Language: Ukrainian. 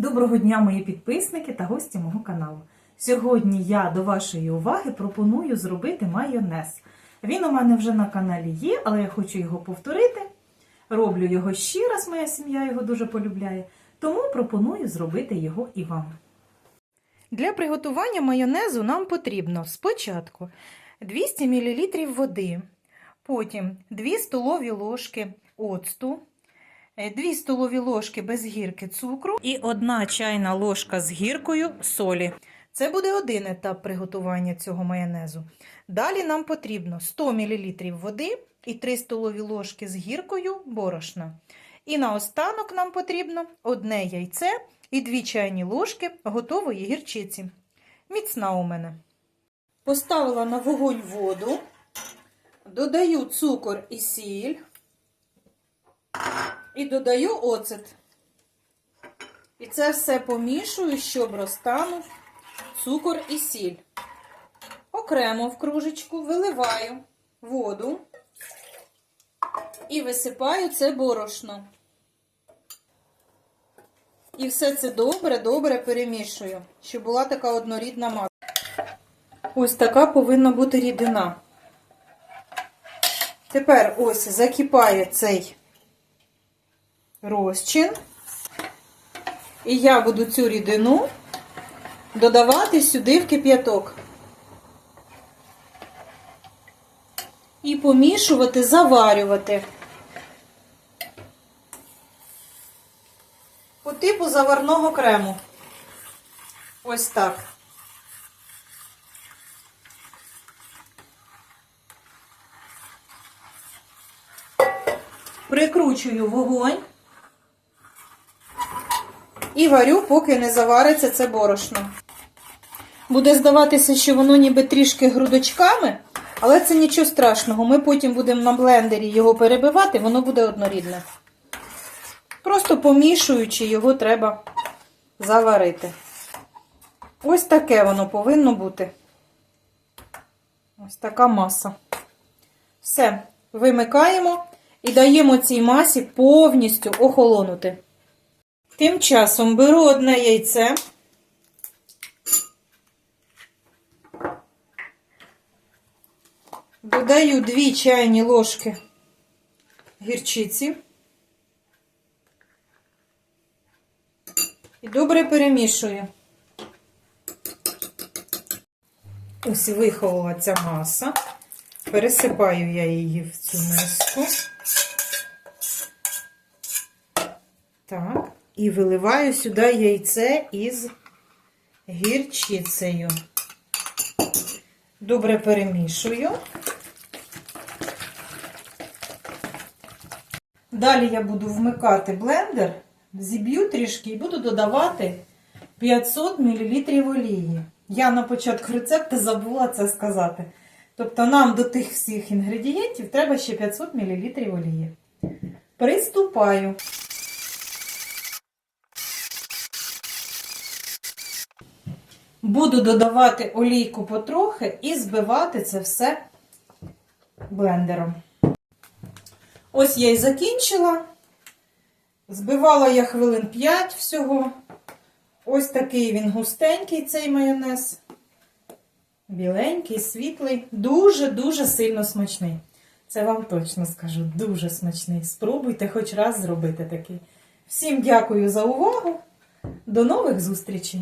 Доброго дня, мої підписники та гості мого каналу. Сьогодні я до вашої уваги пропоную зробити майонез. Він у мене вже на каналі є, але я хочу його повторити. Роблю його ще раз, моя сім'я його дуже полюбляє, тому пропоную зробити його і вам. Для приготування майонезу нам потрібно спочатку 200 мл води, потім 2 столові ложки оцту, 2 столові ложки без гірки цукру і 1 чайна ложка з гіркою солі. Це буде один етап приготування цього майонезу. Далі нам потрібно 100 мл води і 3 столові ложки з гіркою борошна. І наостанок нам потрібно одне яйце і 2 чайні ложки готової гірчиці. Міцна у мене. Поставила на вогонь воду, додаю цукор і сіль. І додаю оцет. І це все помішую, щоб розтанув цукор і сіль. Окремо в кружечку виливаю воду і висипаю це борошно. І все це добре-добре перемішую, щоб була така однорідна маса. Ось така повинна бути рідина. Тепер ось закипає цей розчин. І я буду цю рідину додавати сюди в кип'яток. І помішувати, заварювати. По типу заварного крему. Ось так. Прикручую вогонь. І варю, поки не завариться це борошно. Буде здаватися, що воно ніби трішки грудочками, але це нічого страшного. Ми потім будемо на блендері його перебивати, воно буде однорідне. Просто помішуючи, його треба заварити. Ось таке воно повинно бути. Ось така маса. Все, вимикаємо і даємо цій масі повністю охолонути. Тим часом беру одне яйце. Додаю 2 чайні ложки гірчиці. І добре перемішую. Ось виховала ця маса. Пересипаю я її в цю миску. Так. І виливаю сюди яйце із гірчицею. Добре перемішую. Далі я буду вмикати блендер, зіб'ю трішки і буду додавати 500 мл олії. Я на початку рецепту забула це сказати. Тобто нам до тих всіх інгредієнтів треба ще 500 мл олії. Приступаю. Буду додавати олійку потрохи і збивати це все блендером. Ось я і закінчила. Збивала я хвилин 5 всього. Ось такий він густенький, цей майонез. Біленький, світлий, дуже-дуже сильно смачний. Це вам точно скажу, дуже смачний. Спробуйте хоч раз зробити такий. Всім дякую за увагу. До нових зустрічей!